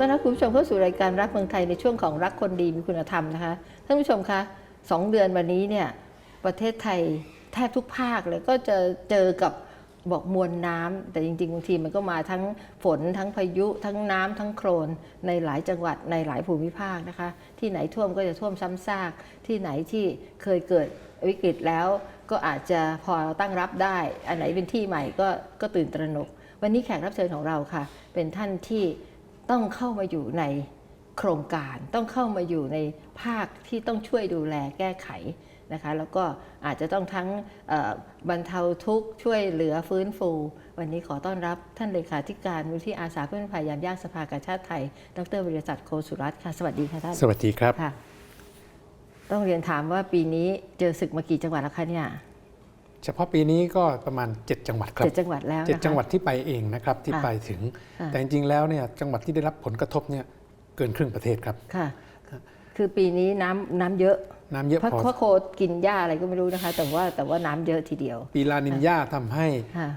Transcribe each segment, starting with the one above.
ต้อนรับคุณผู้ชมเข้าสู่รายการรักเมืองไทยในช่วงของรักคนดีมีคุณธรรมนะคะท่านผู้ชมคะสองเดือนวันนี้เนี่ยประเทศไทยแทบทุกภาคเลยก็จะเจอกับบอกมวลน้ำแต่จริงๆบางทีมันก็มาทั้งฝนทั้งพายุ ทั้งน้ำทั้งโคลนในหลายจังหวัดในหลายภูมิภาคนะคะ ที่ไหนท่วมก็จะท่วมซ้ำซาก ที่ไหนที่เคยเกิดวิกฤตแล้ว ก็อาจจะพอตั้งรับได้ อันไหนเป็นที่ใหม่ก็ก็ตื่นตระหนก วันนี้แขกรับเชิญของเราค่ะ เป็นท่านที่ ต้องเข้ามาอยู่ในโครงการต้องเข้ามาอยู่ในภาคที่ต้องช่วยดูแลแก้ไขนะคะแล้วก็อาจจะต้องทั้งเอ่อบรรเทาทุกข์ช่วยเหลือฟื้นฟู วันนี้ขอต้อนรับท่านเลขาธิการมูลที่อาสาเพื่อนภัยยามยากสภากาชาติไทย ดรวิรศักดิ์โคสุรัตน์ค่ะ สวัสดีค่ะท่าน สวัสดีครับค่ะต้องเรียนถามว่าปีนี้เจอศึกมากี่จังหวัดแล้วคะเนี่ย เฉพาะปีนี้ก็ประมาณ 7 จังหวัดครับเจ็ดจังหวัดแล้วเจ็ดนะคะ จังหวัดที่ไปเองนะครับที่ค่ะไปถึง ค่ะ แต่จริงๆแล้วเนี่ยจังหวัดที่ได้รับผลกระทบเนี่ยเกินครึ่งประเทศครับ ค่ะ คือปีนี้น้ำน้ำเยอะน้ำเยอะเพราะพอ เพราะโคกินหญ้าอะไรก็ไม่รู้นะคะ แต่ว่าแต่ว่าน้ำเยอะทีเดียวปีลานินยาทำให้ค่ะ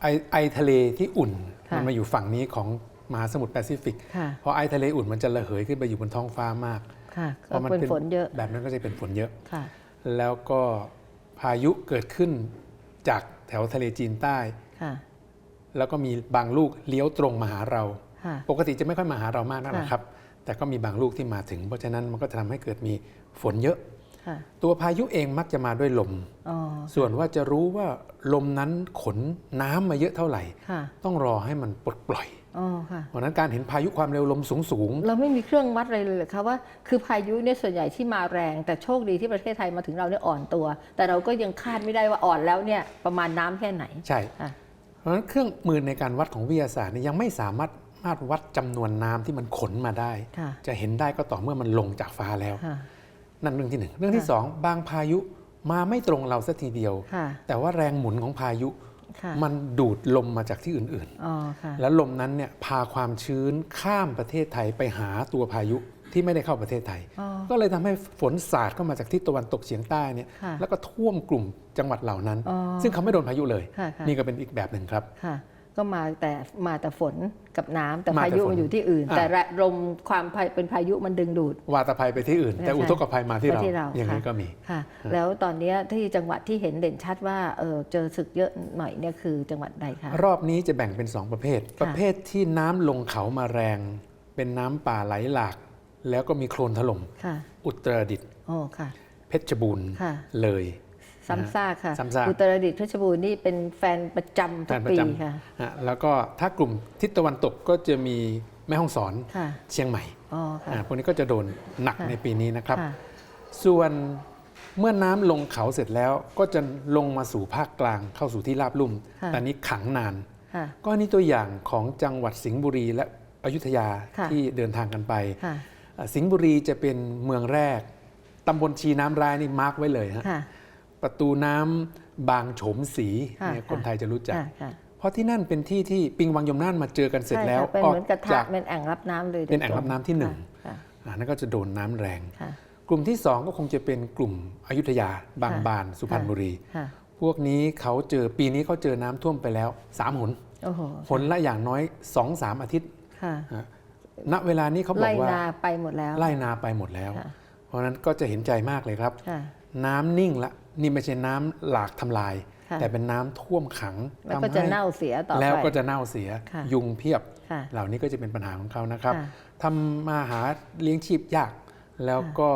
ไอไอทะเลที่อุ่น ค่ะ มันมาอยู่ฝั่งนี้ของมหาสมุทรแปซิฟิกค่ะพอไอทะเลอุ่นมันจะระเหยขึ้นไปอยู่บนท้องฟ้ามากค่ะพก็อมัเป็นฝนเยอะแบบนั้นก็จะเป็นฝนเยอะ ค่ะ แล้วก็ พายุเกิดขึ้นจากแถวทะเลจีนใต้ค่ะแล้วก็มีบางลูกเลี้ยวตรงมาหาเราค่ะปกติจะไม่ค่อยมาหาเรามากนักค่ะนะครับ แต่ก็มีบางลูกที่มาถึง เพราะฉะนั้นมันก็จะทำให้เกิดมีฝนเยอะค่ะตัวพายุเองมักจะมาด้วยลมอ๋อส่วนว่าจะรู้ว่าลมนั้นขนน้ำมาเยอะเท่าไหร่ค่ะต้องรอให้มันปลดปล่อยอ๋อค่ะ เพราะฉะนั้นการเห็นพายุความเร็วลมสูงสูงเราไม่มีเครื่องวัดอะไรเลยเหรอคะว่าคือพายุเนี่ยส่วนใหญ่ที่มาแรง แต่โชคดีที่ประเทศไทยมาถึงเราเนี่ยอ่อนตัว แต่เราก็ยังคาดไม่ได้ว่าอ่อนแล้วเนี่ยประมาณน้ำแค่ไหนๆใช่ค่ะเพราะฉะนั้นเครื่องมือในการวัดของวิทยาศาสตร์เนี่ยยังไม่สามารถมาตรวัดจำนวนน้ำที่มันขนมาได้ค่ะจะเห็นได้ก็ต่อเมื่อมันลงจากฟ้าแล้วค่ะนั่นเรื่องที่หนึ่งเรื่องที่ค่ะสองบางพายุมาไม่ตรงเราสักทีเดียวค่ะแต่ว่าแรงหมุนของพายุค่ะ มันดูดลมมาจากที่อื่นอ๋อค่ะๆแล้วลมนั้นเนี่ยพาความชื้นข้ามประเทศไทยไปหาตัวพายุที่ไม่ได้เข้าประเทศไทยอ๋อก็เลยทำให้ฝนสาดเข้ามาจากทิศตะวันตกเฉียงใต้เนี่ยค่ะแล้วก็ท่วมกลุ่มจังหวัดเหล่านั้นอ๋อซึ่งเขาไม่โดนพายุเลยค่ะค่ะนี่ก็เป็นอีกแบบหนึ่งครับค่ะ ก็มาแต่มาแต่ฝนกับน้ำแต่มาแต่พายุฝนมันอยู่ที่อื่นอะแต่ระลมความพาเป็นพายุมันดึงดูดวาตภัยไปที่อื่น แต่ใช่อุทกภัยมาที่เรามาที่เราอย่างนี้ค่ะก็มีค่ะแล้วตอนเนี้ยที่จังหวัดที่เห็นเด่นชัดว่าเออเจอศึกเยอะหน่อยเนี่ยคือจังหวัดใดคะรอบนี้จะแบ่งเป็น 2 ประเภท ประเภทที่น้ำลงเขามาแรง เป็นน้ำป่าไหลหลาก แล้วก็มีโคลนถล่มค่ะอุตรดิตถ์โอ้ค่ะเพชรบูรณ์ค่ะเลย ซ้ำซากค่ะ ซ้ำซาก อุตรดิตถ์เพชรบูรณ์นี่เป็นแฟนประจำทุแฟกนประปีจค่ะำฮะแล้วก็ถ้ากลุ่มทิศตะวันตกก็จะมีแม่ฮ่องสอนค่ะเชียงใหม่อ๋อค่ะ อ่าพวกนี้ก็จะโดนหนักค่ะ ในปีนี้นะครับ ค่ะ ส่วนเมื่อน้ำลงเขาเสร็จแล้วก็จะลงมาสู่ภาคกลางเข้าสู่ที่ราบลุ่ม ค่ะ แต่นี้ขังนาน ค่ะ ก็นี่ตัวอย่างของจังหวัดสิงห์บุรีและอยุธยาค่ะ ที่เดินทางกันไป ค่ะอ่าสิงห์บุรีจะเป็นเมืองแรก ตำบลชีน้ำรายนี่มาร์กไว้เลยฮะ ค่ะ ประตูน้ำบางโฉมสีค่ะเนี่ยคนค่ะไทยจะรู้จักค่ะค่ะเพราะที่นั่นเป็นที่ที่ปิงวังยมน่านมาเจอกันเสร็จใช่แล้วค่ะเป็นออเหมือนกระทะจากเป็นแอ่งรับน้ำเลยเป็นแอ่งรับน้ำที่หนึ่งค่ะอ่านั่นก็จะโดนน้ำแรงค่ะกลุ่มที่สองก็คงจะเป็นกลุ่มอยุธยาบางค่ะบานสุพรรณบุรีค่ะพวกนี้เขาเจอปีนี้เขาเจอน้ำท่วมไปแล้ว3หนโอ้โหหนละอย่างน้อย2-3อาทิตย์ค่ะฮะณเวลานี้เขาบอไล่กว่านาไปหมดแล้วไล่นาไปหมดแล้วค่ะเพราะฉะนั้นก็จะเห็นใจมากเลยครับค่ะน้ำนิ่งละนี่ไม่ใช่น้ำหลากทำลายค่ะแต่เป็นน้ำท่วมขังแล้วทำก็จะให้เน่าเสียต่อไปแล้วก็จะเน่าเสียค่ะยุงเพียบค่ะเหล่านี้ก็จะเป็นปัญหาของเขานะครับค่ะทำมาหาเลี้ยงชีพยาก แล้วก็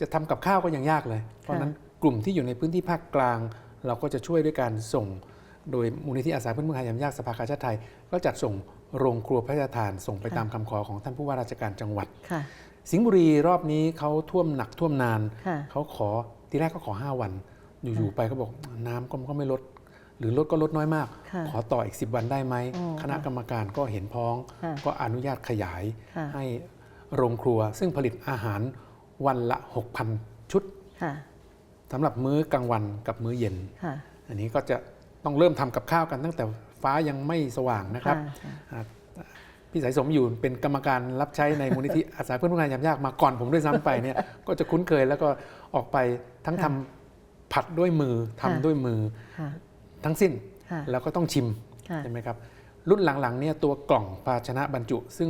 จะทำกับข้าวก็ยังยากเลย เพราะฉะนั้นกลุ่มที่อยู่ในพื้นที่ภาคกลาง เราก็จะช่วยด้วยการส่ง โดยมูลนิธิอาสาเพื่อนเมืองไทยยามยากสภากาชาติไทย ก็จัดส่งโรงครัวพระราชทานส่งไปค่ะตามคำขอของท่านผู้ว่าราชการจังหวัดค่ะสิงห์บุรีรอบนี้เขาท่วมหนักท่วมนานค่ะเขาขอ ทีแรกก็ขอ 5 วัน อยู่ ๆ ไปก็บอกน้ำก็ก็ไม่ลด หรือลดก็ลดน้อยมากค่ะขอต่ออีก 10 วันได้ไหมอ๋อคณะกรรมการก็เห็นพ้องค่ะก็อนุญาตขยายค่ะให้โรงครัว ซึ่งผลิตอาหารวันละ 6,000 ชุดค่ะสำหรับมื้อกลางวันกับมื้อเย็นค่ะอันนี้ก็จะต้องเริ่มทำกับข้าวกันตั้งแต่ฟ้ายังไม่สว่างนะครับค่ะอ่า พี่สายสมอยู่เป็นกรรมการรับใช้ในมูลนิธิอาสาเพื่อนผู้งานยามยากมาก่อนผมด้วยซ้ำไปเนี่ยก็จะคุ้นเคยแล้วก็ออกไปทั้งค่ะทำผัดด้วยมือทำค่ะด้วยมือค่ะทั้งสิ้นค่ะแล้วก็ต้องชิมค่ะใช่ไหมครับรุ่นหลังๆเนี่ยตัวกล่องภาชนะบรรจุ ซึ่ง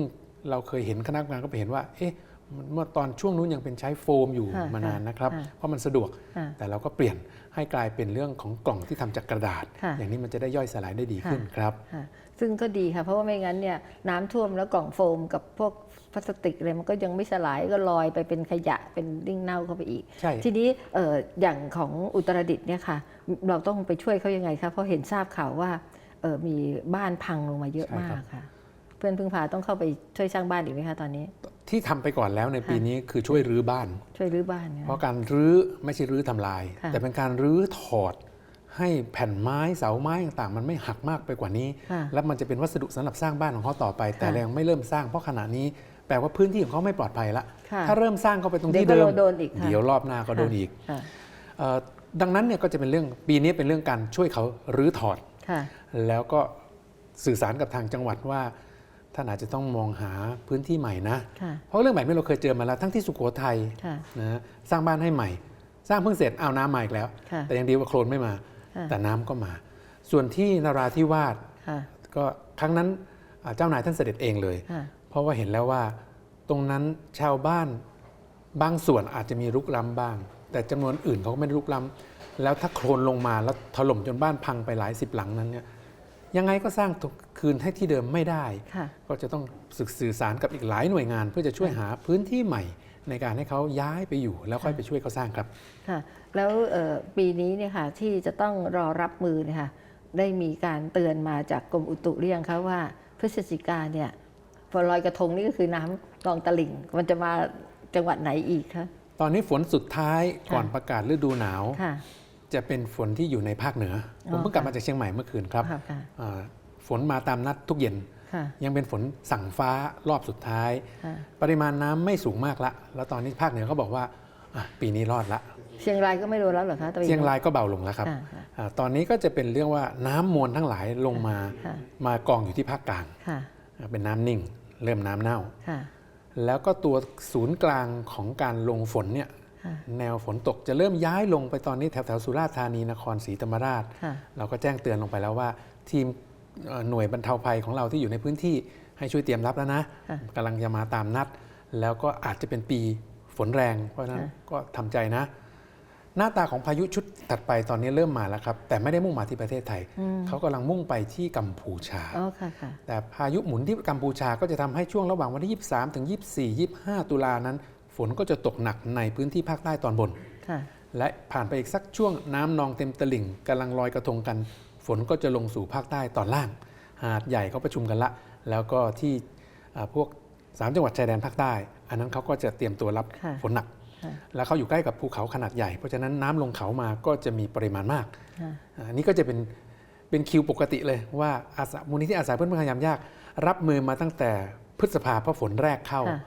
เราเคยเห็นคณะกรรมการก็ไปเห็นว่า เอ๊ะมันเมื่อตอนช่วงนู้นยังเป็นใช้โฟมอยู่ค่ะมานานนะครับค่ะเพราะมันสะดวกค่ะแต่เราก็เปลี่ยน ให้กลายเป็นเรื่องของกล่องที่ทำจากกระดาษค่ะอย่างนี้มันจะได้ย่อยสลายได้ดีค่ะขึ้นครับค่ะซึ่งก็ดีค่ะ เพราะว่าไม่งั้นเนี่ยน้ำท่วมแล้วกล่องโฟมกับพวกพลาสติกอะไรมันก็ยังไม่สลายก็ลอยไปเป็นขยะเป็นริ่งเน่าเข้าไปอีกใช่ทีนี้เอ่ออย่างของอุตรดิตถ์เนี่ยค่ะ เราต้องไปช่วยเขายังไงคะเพราะเห็นทราบข่าวว่าเอ่อมีบ้านพังลงมาเยอะใช่มาครักบค่ะ เพื่อนพึ่งพาต้องเข้าไปช่วยสร้างบ้านอีกไหมคะตอนนี้ ที่ทำไปก่อนแล้วในปีค่ะนี้คือช่วยรื้อบ้าน ช่วยรื้อบ้านเนี่ยเพราะการรื้อไม่ใช่รื้อทำลายค่ะแต่เป็นการรื้อถอด ให้แผ่นไม้เสาไม้ต่างๆ มันไม่หักมากไปกว่านี้ค่ะแล้วมันจะเป็นวัสดุสำหรับสร้างบ้านของเขาต่อไป แต่ค่ะเรายังไม่เริ่มสร้างเพราะขณะนี้แปลว่าพื้นที่ของเขาไม่ปลอดภัยละค่ะถ้าเริ่มสร้างเข้าไปตรงเดี๋ยวที่ก็เดิมโดนอีกค่ะเดี๋ยวรอบหน้าก็โดนอีกค่ะเอ่อดังนั้นเนี่ยก็จะเป็นเรื่องปีนี้เป็นเรื่องการช่วยเขารื้อถอดค่ะแล้วก็สื่อสารกับทางจังหวัดว่า ท่านอาจจะต้องมองหาพื้นที่ใหม่นะ ค่ะ เพราะเรื่องแบบนี้เราเคยเจอมาแล้วทั้งที่สุโขทัยค่ะนะสร้างบ้านให้ใหม่ สร้างเพิ่งเสร็จเอาน้ำมาอีกแล้ว ค่ะแต่ยังดีว่าโคลนไม่มา ค่ะ แต่น้ำก็มา ส่วนที่นราธิวาสค่ะ ก็ครั้งนั้นอ่าเจ้านายท่านเสด็จเองเลย ค่ะ เพราะว่าเห็นแล้วว่าตรงนั้นชาวบ้านบางส่วนอาจจะมีรุกล้ำบ้าง แต่จำนวนอื่นเขาก็ไม่ได้รุกล้ำแล้วถ้าโคลนลงมาแล้วถล่มจนบ้านพังไปหลายสิบหลังนั้นเนี่ย ยังไงก็สร้างคืนให้ที่เดิมไม่ได้ค่ะก็จะต้องศึกสื่อสารกับอีกหลายหน่วยงาน เพื่อจะช่วยหาพื้นที่ใหม่ ในการให้เขาย้ายไปอยู่ แล้วค่อยไปช่วยเขาสร้างครับค่ะแล้วเอ่อปีนี้เนี่ยค่ะที่จะต้องรอรับมือเนี่ยค่ะได้มีการเตือนมาจากกรมอุตุหรือยังคะว่าพฤศจิกาเนี่ยพอลอยกระทงนี่ก็คือน้ำลองตลิ่ง มันจะมาจังหวัดไหนอีกคะตอนนี้ฝนสุดท้ายค่ะก่อนประกาศฤดูหนาวค่ะ จะเป็นฝนที่อยู่ในภาคเหนืออ๋อผมเพิ่งกลับค่ะมาจากเชียงใหม่เมื่อคืนครับค่ะค่ะอ่าฝนมาตามนัดทุกเย็นค่ะยังเป็นฝนสั่งฟ้ารอบสุดท้ายค่ะปริมาณน้ำไม่สูงมากละ แล้วตอนนี้ภาคเหนือเขาบอกว่าอะปีนี้รอดละ เชียงรายก็ไม่โดนแล้วเหรอคะตะวันเชียงรายก็เบาลงแล้วครับค่ะค่ะอาตอนนี้ก็จะเป็นเรื่องว่าน้ำมวลทั้งหลายลงมาค่ะมากองอยู่ที่ภาคกลางค่ะอ่าเป็นน้ำนิ่ง เริ่มน้ำเน่าค่ะแล้วก็ตัวศูนย์กลางของการลงฝนเนี่ยค่ะ แนวฝนตกจะเริ่มย้ายลงไปตอนนี้แถวแถวๆสุราษฎร์ธานีนครศรีธรรมราชค่ะเราก็แจ้งเตือนลงไปแล้วว่า ทีมเอ่อหน่วยบรรเทาภัยของเราที่อยู่ในพื้นที่ให้ช่วยเตรียมรับแล้วนะค่ะกำลังจะมาตามนัด แล้วก็อาจจะเป็นปีฝนแรง เพราะฉะนั้นค่ะก็ทำใจนะ หน้าตาของพายุชุดถัดไปตอนนี้เริ่มมาแล้วครับ แต่ไม่ได้มุ่งมาที่ประเทศไทยอืมเขากำลังมุ่งไปที่กัมพูชาอ๋อค่ะค่ะแต่พายุหมุนที่กัมพูชาก็จะทำให้ช่วงระหว่างวันที่ 23 ถึง 24 25 ตุลานั้นฝ นก็จะตกหนักในพื้นที่ภาคใต้ตอนบนค่ะและผ่านไปอีกสักช่วงน้ำนองเต็มตลิ่งกำลังลอยกระทงกัน ฝนก็จะลงสู่ภาคใต้ตอนล่าง หาดใหญ่เขาประชุมกันละ แล้วก็ที่อ่าพวก3จังหวัดชายแดนภาคใต้ อันนั้นเขาก็จะเตรียมตัวรับค่ะฝนหนักค่ะแล้วเขาอยู่ใกล้กับภูเขาขนาดใหญ่ เพราะฉะนั้นน้ำลงเขามาก็จะมีปริมาณมากค่ะอ่าอันนี้ก็จะเป็นเป็นคิวปกติเลยว่าอาสามูลนิธิอาสาเพื่อนเพื่อนพยายามยาก รับมือมาตั้งแต่พฤษภาเพราะฝนแรกเข้าค่ะ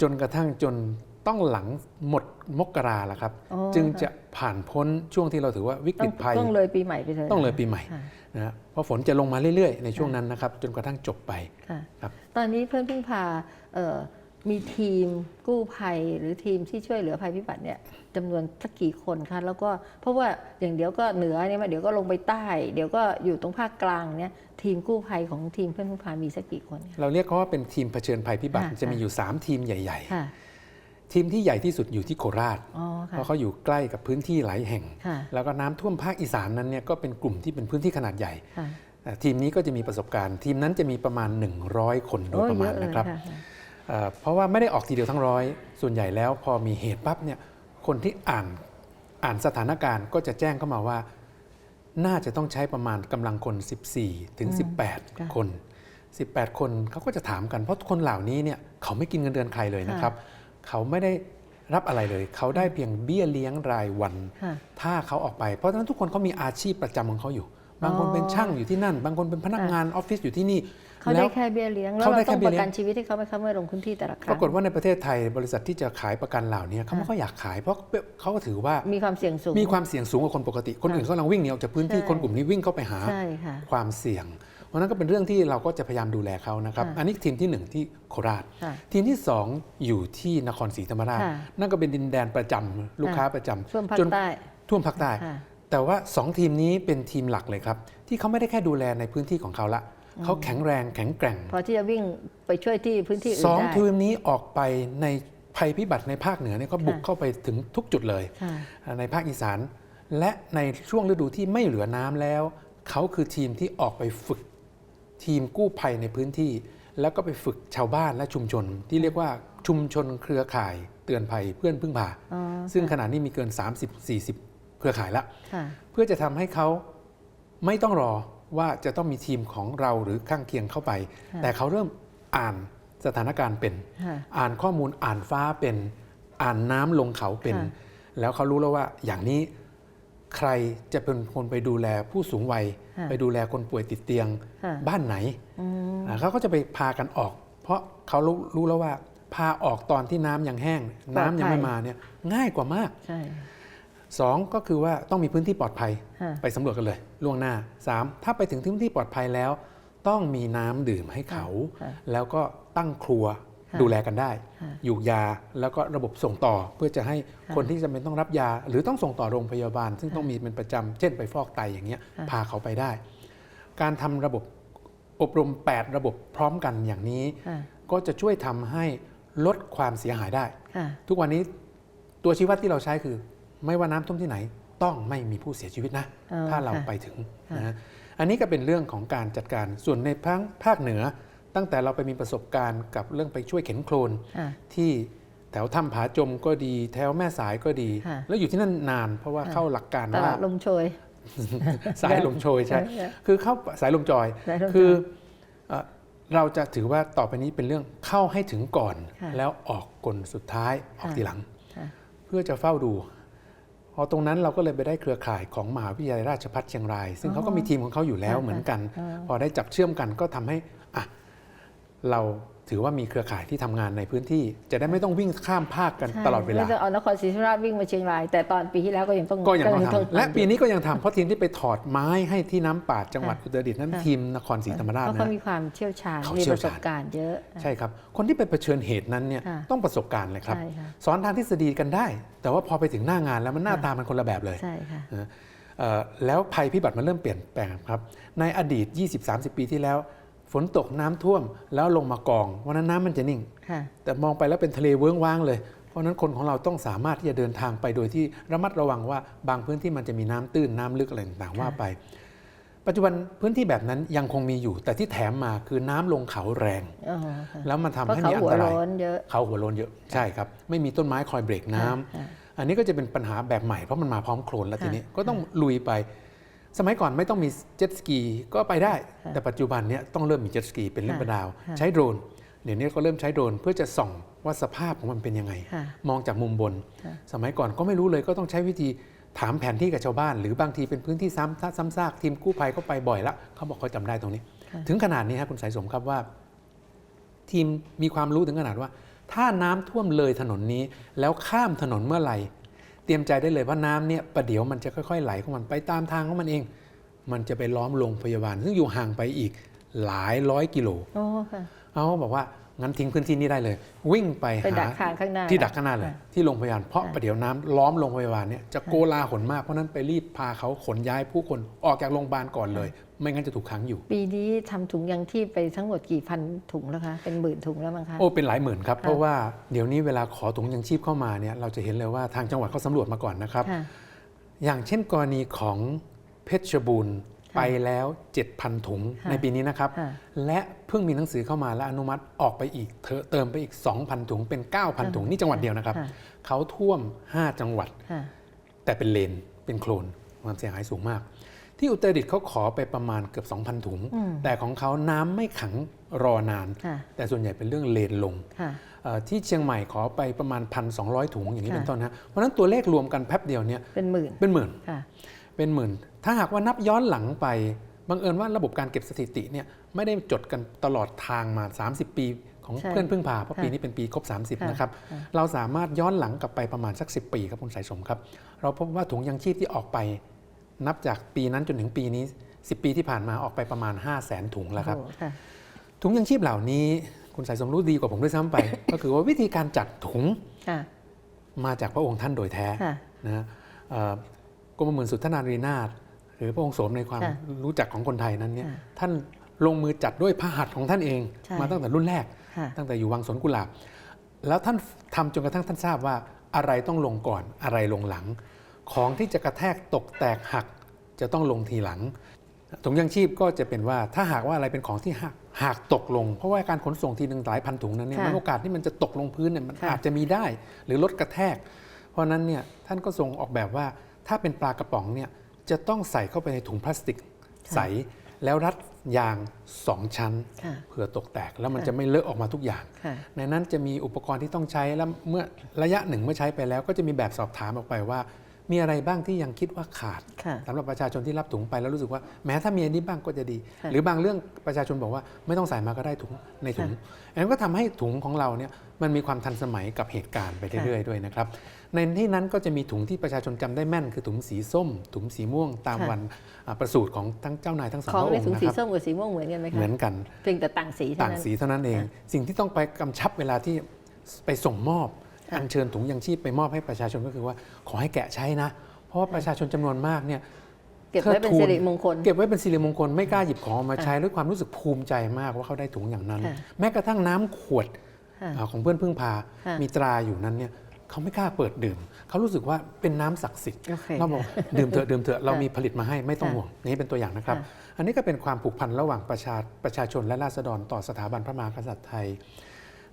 จนกระทั่งจนต้องหลังหมดมกราแล้วครับ อ๋อจึงค่ะ จะผ่านพ้นช่วงที่เราถือว่าวิกต้อฤงตภัย ต้องเลยปีใหม่ไปเลยต้องเลยปีใหม่ ค่ะนะฮะเพราะฝนจะลงมาเรื่อยๆ ในช่วงนั้นนะครับ จนกระทั่งจบไป ค่ะ ครับ ตอนนี้เพื่อนพึ่งพาเอ่อ มีทีมกู้ภัยหรือทีมที่ช่วยเหลือภัยพิบัติเนี่ยจำนวนสักกี่คนคะแล้วก็เพราะว่าอย่างเดี๋ยวก็เหนือเนี่ยมาเดี๋ยวก็ลงไปใต้ เดี๋ยวก็อยู่ตรงภาคกลางเนี่ยทีมกู้ภัยของทีมเพื่อนพึ่งพามีสักกี่คนเนี่ยเราเรียกเขาว่าเป็นทีมเผชิญภัยพิบัติค่ะจะมีอยู่ 3 ทีมใหญ่ค่ะๆทีมที่ใหญ่ที่สุดอยู่ที่โคราชอ๋อเพค่ะราะเขาอยู่ใกล้กับพื้นที่หลายแห่งค่ะแล้วก็น้ำท่วมภาคอีสานนั้นเนี่ยก็เป็นกลุ่มที่เป็นพื้นที่ขนาดใหญ่ค่ะอ่าทีมนี้ก็จะมีประสบการณ์ ทีมนั้นจะมีประมาณ 100 คนโดยโอ้ประมาณเยอเลยนะครับค่ะ เอ่อเพราะว่าไม่ได้ออกทีเดียวทั้งร้อย ส่วนใหญ่แล้วพอมีเหตุปั๊บเนี่ยคนที่อ่านอ่านสถานการณ์ก็จะแจ้งเข้ามาว่า น่าจะต้องใช้ประมาณกำลังคน 14 ถึงอืมค่ะ18 คน 18 คนเขาก็จะถามกัน เพราะคนเหล่านี้เนี่ยเขาไม่กินเงินเดือนใครเลยนะครับ เขาไม่ได้รับอะไรเลย เขาได้เพียงเบี้ยเลี้ยงรายวันค่ะถ้าเขาออกไป เพราะฉะนั้นทุกคนเขามีอาชีพประจำของเขาอยู่ บางคนอ๋อเป็นช่างอยู่ที่นั่น บางคนเป็นพนักงานออฟฟิศอยู่ที่นี่ เขาแล้ได้วแค่เบี้ยเลี้ยง แล้วเขาได้เราต้องแค่เบี้ปยเลี้ยงระกันชีวิตให้เขาไหมคะเมื่อลงพื้นที่แต่ละครั้ปงรากฏว่าในประเทศไทยบริษัทที่จะขายประกันเหล่านี้เขาไม่ค่อยอยากขายเพราะเขาก็ถือว่ามีความเสี่ยงสูงมีความเสี่ยงสูงกว่าคนปกติ คนอื่นเขากำลังวิ่งหนีออกจากพื้นที่ใช่คนกลุ่มนี้วิ่งเข้าไปหาใช่ค่ะความเสี่ยงเพราะฉะนั้นก็เป็นเรื่องที่เราก็จะพยายามดูแลเขานะครับค่ะอันนี้ทีมที่หนึ่งที่โคราชค่ะทีมที่สองอยู่ที่นครศรีธรรมราชค่ะนั่นก็เป็นดินแดนประจำลูกค้าประจำช่วงภาคจนใต้ท่วมภาคใต้ค่ะแต่ว่า 2 ทีมนี้เป็นทีมหลักเลยครับ ที่เขาไม่ได้แค่ดูแลในพื้นที่ของเขาละ เขาแข็งแรงแข็งแกร่ง พอที่จะวิ่งไปช่วยที่พื้นที่อื่นสองได้ทีมนี้ออกไปในภัยพิบัติในภาคเหนือเนี่ยก็บุกค่ะเข้าไปถึงทุกจุดเลยค่ะในภาคอีสาน และในช่วงฤดูที่ไม่เหลือน้ำแล้ว เขาคือทีมที่ออกไปฝึกทีมกู้ภัยในพื้นที่ แล้วก็ไปฝึกชาวบ้านและชุมชน ที่เรียกว่าชุมชนเครือข่ายเตือนภัยเพื่อนพึ่งพาอ๋อซึ่งขณะนี้มีเกิน 30-40 เครือข่ายแล้วค่ะเพื่อจะทำให้เขาไม่ต้องรอ ว่าจะต้องมีทีมของเราหรือข้างเคียงเข้าไปค่ะแต่เขาเริ่มอ่านสถานการณ์เป็นค่ะอ่านข้อมูลอ่านฟ้าเป็น อ่านน้ำลงเขาเป็นค่ะแล้วเขารู้แล้วว่าอย่างนี้ใครจะเป็นคนไปดูแลผู้สูงวัยค่ะไปดูแลคนป่วยติดเตียงค่ะบ้านไหนอืมอ่าเขาก็จะไปพากันออก เพราะเขารู้รู้แล้วว่าพาออกตอนที่น้ำยังแห้ง น้ำยังไม่มาเนี่ยง่ายกว่ามาก ใช่สองก็คือว่าต้องมีพื้นที่ปลอดภัยค่ะไปสำรวจกันเลย ล่วงหน้า 3. ถ้าไปถึงพื้นที่ปลอดภัยแล้ว ต้องมีน้ำดื่มให้เขาค่ะแล้วก็ตั้งครัวค่ะดูแลกันได้ค่ะอยู่ยาแล้วก็ระบบส่งต่อเพื่อจะให้ค่ะคนที่จำเป็นต้องรับยา หรือต้องส่งต่อโรงพยาบาล ซึ่งค่ะต้องมีเป็นประจำเช่นไปฟอกไตอย่างเงี้ยค่ะพาเขาไปได้ การทำระบบอบรม 8 ระบบพร้อมกันอย่างนี้ค่ะก็จะช่วยทำให้ลดความเสียหายได้ค่ะทุกวันนี้ตัวชี้วัดที่เราใช้คือ ไม่ว่าน้ำท่วมที่ไหนต้องไม่มีผู้เสียชีวิตนะอ๋อถ้าเราค่ะไปถึงค่ะนะฮะอันนี้ก็เป็นเรื่องของการจัดการส่วนในภาคภาคเหนือ ตั้งแต่เราไปมีประสบการณ์กับเรื่องไปช่วยเข็นโคลนค่ะที่แถวถ้ำผาจมก็ดี แถวแม่สายก็ดีค่ะแล้วอยู่ที่นั่นนานเพราะว่าค่ะเข้าหลักการตลาว่าดลมโชย สายลมโชยใช่ใช่ คือเข้าสายลมจอยสายลมจอยคือเอ่อเราจะถือว่าต่อไปนี้เป็นเรื่องเข้าให้ถึงก่อนค่ะแล้วออกกลสุดท้ายออกค่ะทีหลังค่ะเพื่อจะเฝ้าดู พอตรงนั้นเราก็เลยไปได้เครือข่ายของมหาวิทยาลัยราชภัฏเชียงราย ซึ่งเขาก็มีทีมของเขาอยู่แล้วค่ะเหมือนกันอ๋อพอได้จับเชื่อมกันก็ทำให้อะเรา ถือว่ามีเครือข่ายที่ทำงานในพื้นที่ จะได้ไม่ต้องวิ่งข้ามภาคกันใช่ตลอดเวลาไม่ต้องเอานครศรีธรรมราชวิ่งมาเชียงราย แต่ตอนปีที่แล้วก็ยังต้องก็ยังต้องต้องทำและปีนี้ก็ยังทำเพราะทีมที่ไปถอดไม้ให้ที่น้ำป่าดจังหวัดอุตรดิตถ์นั้นค่ะทีมนครศรีธรรมราชเพราะเขานะมีความเชี่ยวชาญเขามีเชี่ปยวระสชาญบการณ์เยอะใช่ครับ คนที่ไปเผชิญเหตุนั้นเนี่ยค่ะต้องประสบการณ์เลยครับใช่ค่ะสอนทางทฤษฎีกันได้ แต่ว่าพอไปถึงหน้างานแล้วมันหน้าค่ะตามันคนละแบบเลยใช่ค่ะนะเอ่อแล้วภัยพิบัติมันเริ่มเปลี่ยนแปลงครับในอดีต 20-30 ปีที่แล้ว ฝนตกน้ำท่วมแล้วลงมากองวันนั้นน้ำมันจะนิ่งค่ะแต่มองไปแล้วเป็นทะเลเวิ้งว้างเลย เพราะฉะนั้นคนของเราต้องสามารถที่จะเดินทางไปโดยที่ระมัดระวังว่าบางพื้นที่มันจะมีน้ำตื้นน้ำลึกอะไรต่างๆว่าไป ปัจจุบันพื้นที่แบบนั้นยังคงมีอยู่ แต่ที่แถมมาคือน้ำลงเขาแรงอ๋อค่ะแล้วมันทำเพราะให้เขามีอันหัวตรายโล้นเยอะเขาหัวโลนเยอะใช่ครับ ไม่มีต้นไม้คอยเบรกน้ำค่ะอันนี้ก็จะเป็นปัญหาแบบใหม่เพราะมันมาพร้อมโคลนแล้วค่ะทีนี้ก็ต้องลุยไป สมัยก่อนไม่ต้องมีเจ็ตสกีก็ไปได้ค่ะแต่ปัจจุบันเนี้ยต้องเริ่มมีเจ็ตสกีเป็นเรื่องค่ะเป็นราวค่ะใช้โดรนเดี๋ยวนี้ก็เริ่มใช้โดรนเพื่อจะส่องว่าสภาพของมันเป็นยังไงค่ะมองจากมุมบนค่ะสมัยก่อนก็ไม่รู้เลยก็ต้องใช้วิธีถามแผนที่กับชาวบ้าน หรือบางทีเป็นพื้นที่ซ้ำซ้ำซากทีมกู้ภัยก็ไปบ่อยละเขาบอกเขาจำได้ตรงนี้ค่ะถึงขนาดนี้ครับคุณสายสมครับว่า ทีมมีความรู้ถึงขนาดว่า ถ้าน้ำท่วมเลยถนนนี้ แล้วข้ามถนนเมื่อไหร่ เตรียมใจได้เลยว่าน้ำเนี่ยประเดี๋ยวมันจะค่อยๆไหลของมันไปตามทางของมันเอง มันจะไปล้อมโรงพยาบาล ซึ่งอยู่ห่างไปอีกหลายร้อยกิโลโอ้ค่ะเขาก็บอกว่า งั้นทิ้งพื้นที่นี้ได้เลย วิ่งไปไปดัหากทางข้างหน้า ที่ดักข้างหน้าเลยค่ะที่โรงพยาบาลเพราะค่ะประเดี๋ยวน้ำล้อมโรงพยาบาลเนี่ยจะโกลาหลมากเพราะฉะนั้นไปรีบพาเขาขนย้ายผู้คนออกจากโรงพยาบาลก่อนเลย ไม่งั้นจะถูกขังอยู่ ปีนี้ทำถุงยังชีพไปทั้งหมดกี่พันถุงแล้วคะ เป็นหมื่นถุงแล้วมั้งคะ โอ้เป็นหลายหมื่นครับ ค่ะ เพราะว่าเดี๋ยวนี้เวลาขอถุงยังชีพเข้ามาเนี่ยเราจะเห็นเลยว่าทางจังหวัดเขาสำรวจมาก่อนนะครับ ค่ะ อย่างเช่นกรณีของเพชรบูรณ์ค่ะ ไปแล้ว 7,000 ถุงค่ะในปีนี้นะครับค่ะและเพิ่งมีหนังสือเข้ามาและอนุมัติออกไปอีกเธอเติมไปอีก 2,000 ถุงเป็น 9,000 ถุงนี่จังหวัดเดียวนะครับค่ะเขาท่วม 5 จังหวัดค่ะแต่เป็นเลนเป็นโคลนความเสียหายสูงมาก ที่อุตรดิตถ์เขาขอไปประมาณเกือบ 2,000 ถุงอืมแต่ของเขาน้ำไม่ขังรอนานค่ะแต่ส่วนใหญ่เป็นเรื่องเลนลงค่ะเอ่อที่เชียงใหม่ขอไปประมาณ 1,200 ถุงอย่างนี้ค่ะเป็นต้นนะเพราะฉะนั้นตัวเลขรวมกันแป๊บเดียวเนี่ยเป็นหมื่นเป็นหมื่นค่ะ เป็นหมื่น ถ้าหากว่านับย้อนหลังไปบังเอิญว่าระบบการเก็บสถิติเนี่ยไม่ได้จดกันตลอดทางมา 30 ปีของใช่เพื่อนพึ่งพาเพราะค่ะปีนี้เป็นปีครบ 30ค่ะนะครับค่ะเราสามารถย้อนหลังกลับไปประมาณสัก 10 ปีครับคุณสายสมครับ เราพบว่าถุงยังชีพที่ออกไป นับจากปีนั้นจนถึงปีนี้ 10 ปีที่ผ่านมาออกไปประมาณ 5 0 0แสนถุงแล้วครับโอ้ค่ะถุงยังชีพเหล่านี้คุณสายสมรู้ดีกว่าผมด้วยซ้ำไป ก็คือว่าวิธีการจัดถุงค่ะมาจากพระองค์ท่านโดยแท้ค่ะนะฮะเอ่อ กรมหมื่นสุทธนารีนาถหรือพระองค์โสมในความค่ะรู้จักของคนไทยนั้นเนี่ยค่ะท่านลงมือจัดด้วยพระหัตถ์ของท่านเองใช่มาตั้งแต่รุ่นแรกค่ะตั้งแต่อยู่วังสวนกุหลาบ แล้วท่านทำจนกระทั่งท่านทราบว่าอะไรต้องลงก่อนอะไรลงหลัง ของที่จะกระแทกตกแตกหักจะต้องลงทีหลังถุงยังชีพก็จะเป็นว่าถ้าหากว่าอะไรเป็นของที่หักหักตกลง เพราะว่าการขนส่งทีหนึ่งหลายพันถุงนั้นเนี่ยค่ะมันโอกาสที่มันจะตกลงพื้นเนี่ยมันค่ะอาจจะมีได้ หรือลดกระแทก เพราะฉะนั้นเนี่ยท่านก็ทรงออกแบบว่า ถ้าเป็นปลากระป๋องเนี่ยจะต้องใส่เข้าไปในถุงพลาสติกใสแล้วรัดยางสองชั้นค่ะเผื่อตกแตกแล้วมันค่ะจะไม่เลอะออกมาทุกอย่างค่ะในนั้นจะมีอุปกรณ์ที่ต้องใช้แล้วเมื่อระยะหนึ่งเมื่อใช้ไปแล้วก็จะมีแบบสอบถามออกไปว่า มีอะไรบ้างที่ยังคิดว่าขาดค่ะสำหรับประชาชนที่รับถุงไปแล้วรู้สึกว่าแม้ถ้ามีอันนี้บ้างก็จะดีค่ะหรือบางเรื่องประชาชนบอกว่าไม่ต้องใส่มาก็ได้ถุงในถุงอันนั้นก็ทำให้ถุงของเราเนี่ยมันมีความทันสมัยกับเหตุการณ์ไปเรื่อยๆด้วยนะครับ ในที่นั้นก็จะมีถุงที่ประชาชนจำได้แม่น คือถุงสีส้ม ถุงสีม่วงตามค่ะวันอ่าประสูติของทั้งเจ้านายทั้งสองของพระในองค์ถุงนะสีครับส้มกับสีม่วงเหมือนกันไหมคะเหมือนกันเพียงแต่ต่างสีเท่าต่างนั้นสีเท่านั้นเองค่ะสิ่งที่ต้องไปกำชับเวลาที่ไปส่งมอบค่ะอัญเชิญถุงยังชีพไปมอบให้ประชาชนก็คือว่าขอให้แกะใช้นะ เพราะว่าประชาชนจำนวนมากเนี่ยเก็บไว้เป็นเทิดทูนสิริมงคล เก็บไว้เป็นสิริมงคลไม่กล้าหยิบของออกมาค่ะใช้ด้วยความรู้สึกภูมิใจมากว่าเขาได้ถุงอย่างนั้นค่ะแม้กระทั่งน้ำขวดค่ะอ่าของเพื่อนพึ่งพาค่ะมีตราอยู่นั้นเนี่ย เขาไม่กล้าเปิดดื่ม เขารู้สึกว่าเป็นน้ำศักดิ์สิทธิ์โอเคเราบอกดื่มเถอะดื่มเถอะเราค่ะมีผลิตมาให้ไม่ต้องค่ะห่วงนี่เป็นตัวอย่างนะครับค่ะอันนี้ก็เป็นความผูกพันระหว่างประชาประชาชนและราษฎรต่อสถาบันพระมหากษัตริย์ไทย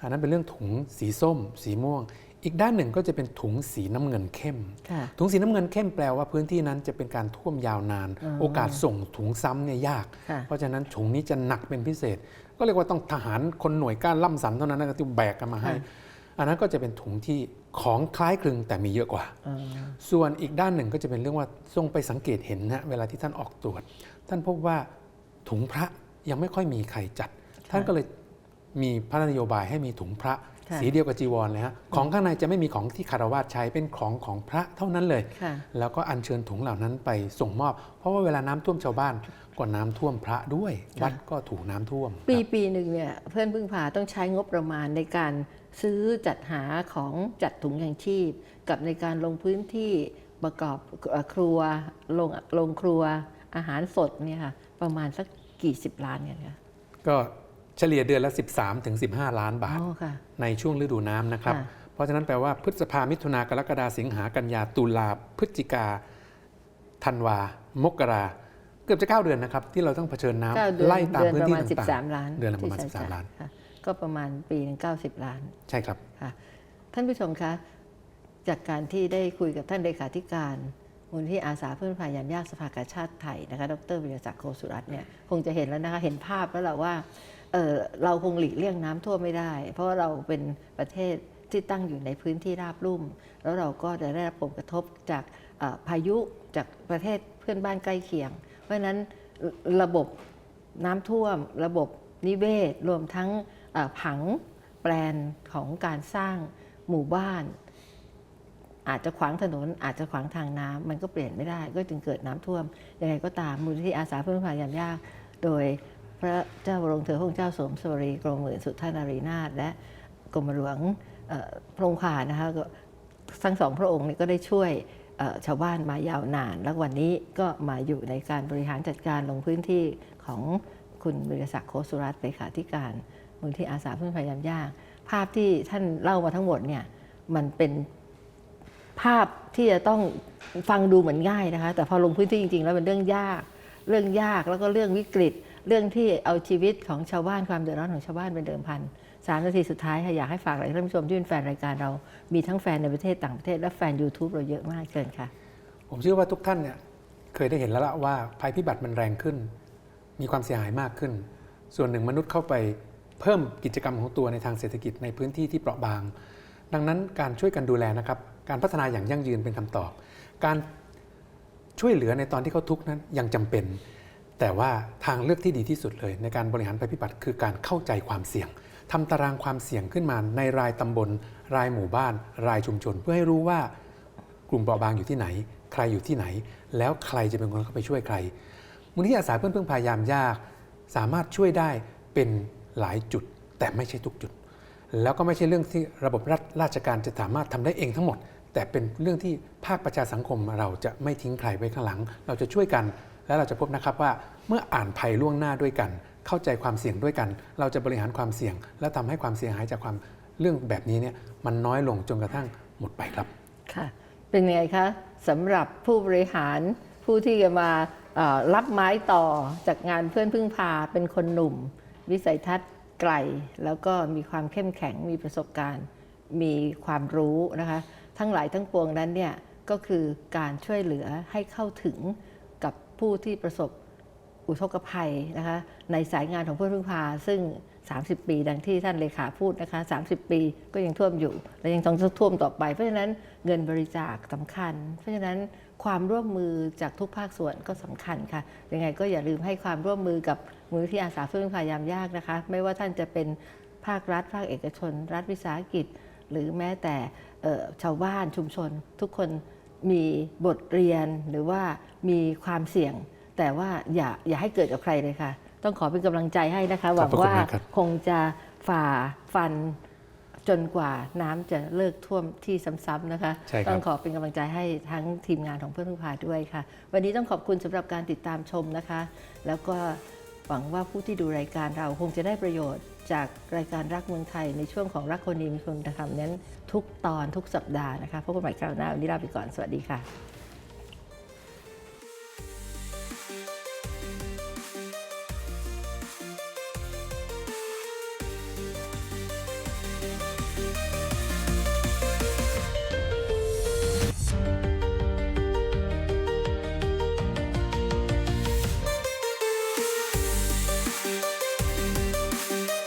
อันนั้นเป็นเรื่องถุงสีส้ม สีม่วง อีกด้านหนึ่งก็จะเป็นถุงสีน้ำเงินเข้มค่ะถุงสีน้ำเงินเข้มแปลว่าพื้นที่นั้นจะเป็นการท่วมยาวนานอ๋อโอกาสส่งถุงซ้ำเนี่ยยากค่ะเพราะฉะนั้นถุงนี้จะหนักเป็นพิเศษ ก็เรียกว่าต้องทหารคนหน่วยก้านล่ำสันเท่านั้นนะที่แบกกันมาให้ค่ะอันนั้นก็จะเป็นถุงที่ ของคล้ายคลึงแต่มีเยอะกว่าอ๋อส่วนอีกด้านหนึ่งก็จะเป็นเรื่องว่าทรงไปสังเกตเห็นนะเวลาที่ท่านออกตรวจ ท่านพบว่าถุงพระยังไม่ค่อยมีใครจัด ท่านก็เลยมีพระนโยบายให้มีถุงพระค่ะสีเดียวกับจีวรเลยฮะของข้างในจะไม่มีของที่คารวาสใช้เป็นของของพระเท่านั้นเลยค่ะแล้วก็อัญเชิญถุงเหล่านั้นไปส่งมอบ เพราะว่าเวลาน้ำท่วมชาวบ้านก็น้ำท่วมพระด้วยค่ะวัดก็ถูกน้ำท่วม ปีครับปีหนึ่งเนี่ยเพื่อนพึ่งพาต้องใช้งบประมาณในการ ซื้อจัดหาของจัดถุงยางชีพ กับในการลงพื้นที่ประกอบเอ่อครัวลงลงครัวอาหารสดเนี่ยค่ะประมาณสักกี่สิบล้านเนี่ยค่ะก็เฉลี่ยเดือนละ 13ถึง15 ล้านบาทอ๋อค่ะในช่วงฤดูน้ำนะครับค่ะเพราะฉะนั้นแปลว่าพฤษภามิถุนากรกฎาสิงหากันยาตุลาพฤศจิกาธันวามกราเกือบจะ 9 เดือนนะครับ ที่เราต้องเผชิญน้ำเก้าเดือนไล่ตามเดือนพื้นประที่มาณต่าง13ล้านเดือนละประมาณที่ใช้13 ล้านค่ะ ก็ประมาณปีหนึง90ล้านๆใช่ครับค่ะท่านผู้ชมคะจากการที่ได้คุยกับท่านเลขาธิการมูลที่อาสาเพื่อนพายามยากสภากาชาติไทยนะคะดรวิรศักดิ์โคสุรัตน์เนี่ยคงจะเห็นแล้วนะคะเห็นภาพแล้วแหละว่าเอ่อเราคงหลีกเลี่ยงน้ำท่วมไม่ได้ เพราะว่าเราเป็นประเทศที่ตั้งอยู่ในพื้นที่ราบลุ่ม แล้วเราก็จะได้รับผลกระทบจากเอ่อพายุจากประเทศเพื่อนบ้านใกล้เคียง เพราะฉะนั้นระบบน้ำท่วม ระบบนิเวศรวมทั้งเอ่อ ผังแปลนของการสร้างหมู่บ้าน อาจจะขวางถนนอาจจะขวางทางน้ำมันก็เปลี่ยนไม่ได้ ก็จึงเกิดน้ำท่วมยังไงก็ตามมูลนิธิอาสาเพื่อนพายามยาก โดยพระเจ้าวรวงเธอพระองค์เจ้าสมสวรีกรมหมื่นสุทธานารีนาถและกรมหลวงพระองค์ผ่านะคะทั้งสองพระองค์นี้ก็ได้ช่วยชาวบ้านมายาวนาน แล้ววันนี้ก็มาอยู่ในการบริหารจัดการลงพื้นที่ของคุณวิรศักดิ์โคสุรัตน์เลขาธิการ มูลที่อาสาเพื่อนพยายามยาก ภาพที่ท่านเล่ามาทั้งหมดเนี่ยมันเป็นภาพที่จะต้องฟังดูเหมือนง่ายนะคะ แต่พอลงพื้นที่จริง ๆ แล้วเป็นเรื่องยาก เรื่องยากแล้วก็เรื่องวิกฤต เรื่องที่เอาชีวิตของชาวบ้านความเดือดร้อนของชาวบ้านเป็นเดิมพันสามนาทีสุดท้ายค่ะอยากให้ฝากอะไรท่านผู้ชมที่เป็นแฟนรายการเรา มีทั้งแฟนในประเทศต่างประเทศ และแฟน YouTube เราเยอะมากเชิญค่ะ ผมเชื่อว่าทุกท่านเนี่ยเคยได้เห็นแล้วละว่าภัยพิบัติมันแรงขึ้น มีความเสียหายมากขึ้น ส่วนหนึ่งมนุษย์เข้าไป เพิ่มกิจกรรมของตัวในทางเศรษฐกิจในพื้นที่ที่เปราะบาง ดังนั้นการช่วยกันดูแลนะครับ การพัฒนาอย่างยั่งยืนเป็นคำตอบ การช่วยเหลือในตอนที่เขาทุกข์นั้นยังจำเป็น แต่ว่าทางเลือกที่ดีที่สุดเลย ในการบริหารภัยพิบัติคือการเข้าใจความเสี่ยงทำตารางความเสี่ยงขึ้นมาในรายตำบล รายหมู่บ้าน รายชุมชน เพื่อให้รู้ว่ากลุ่มเปราะบางอยู่ที่ไหน ใครอยู่ที่ไหน แล้วใครจะเป็นคนเข้าไปช่วยใครมูลนิธิอาสาเพื่อนเพึ่งพยายามยาก สามารถช่วยได้เป็น หลายจุด แต่ไม่ใช่ทุกจุด แล้วก็ไม่ใช่เรื่องที่ระบบรัฐราชการจะสามารถทำได้เองทั้งหมด แต่เป็นเรื่องที่ภาคประชาสังคมเราจะไม่ทิ้งใครไว้ข้างหลัง เราจะช่วยกัน และเราจะพบนะครับว่าเมื่ออ่านภัยล่วงหน้าด้วยกัน เข้าใจความเสี่ยงด้วยกัน เราจะบริหารความเสี่ยง และทำให้ความเสียหายจากความเรื่องแบบนี้เนี่ยมันน้อยลงจนกระทั่งหมดไปครับค่ะเป็นไงคะสำหรับผู้บริหารผู้ที่จะมารับไม้ต่อจากงานเพื่อนพึ่งพาเป็นคนหนุ่ม วิสัยทัศน์ไกล แล้วก็มีความเข้มแข็งมีประสบการณ์ มีความรู้นะคะทั้งหลายทั้งปวงนั้นเนี่ยก็คือการช่วยเหลือให้เข้าถึงกับผู้ที่ประสบอุทกภัยนะคะในสายงานของเพื่อนพึ่งพา ซึ่ง 30 ปีดังที่ท่านเลขาพูดนะคะ30 ปีก็ยังท่วมอยู่ และยังต้องท่วมต่อไป เพราะฉะนั้นเงินบริจาคสำคัญ เพราะฉะนั้น ความร่วมมือจากทุกภาคส่วนก็สำคัญค่ะ ยังไงก็อย่าลืมให้ความร่วมมือกับมูลนิธิอาสาเพื่อนพึ่งพายามยากนะคะ ไม่ว่าท่านจะเป็นภาครัฐ ภาคเอกชน รัฐวิสาหกิจ หรือแม้แต่เอ่อชาวบ้านชุมชน ทุกคนมีบทเรียนหรือว่ามีความเสี่ยง แต่ว่าอย่าอย่าให้เกิดกับใครเลยค่ะ ต้องขอเป็นกำลังใจให้นะคะหวังขอบพระคุณว่ามากครับคงจะฝ่าฟัน จนกว่าน้ำจะเลิกท่วมที่ซ้ำๆนะคะใช่ครับต้องขอเป็นกำลังใจให้ทั้งทีมงานของเพื่อนผู้พาด้วยค่ะ วันนี้ต้องขอบคุณสำหรับการติดตามชมนะคะ แล้วก็หวังว่าผู้ที่ดูรายการเราคงจะได้ประโยชน์จากรายการรักเมืองไทยในช่วงของรักคนดีมีคุณธรรมนั้นทุกตอนทุกสัปดาห์นะคะพบกันใหม่คราวหน้าวันนี้ลาไปก่อนสวัสดีค่ะ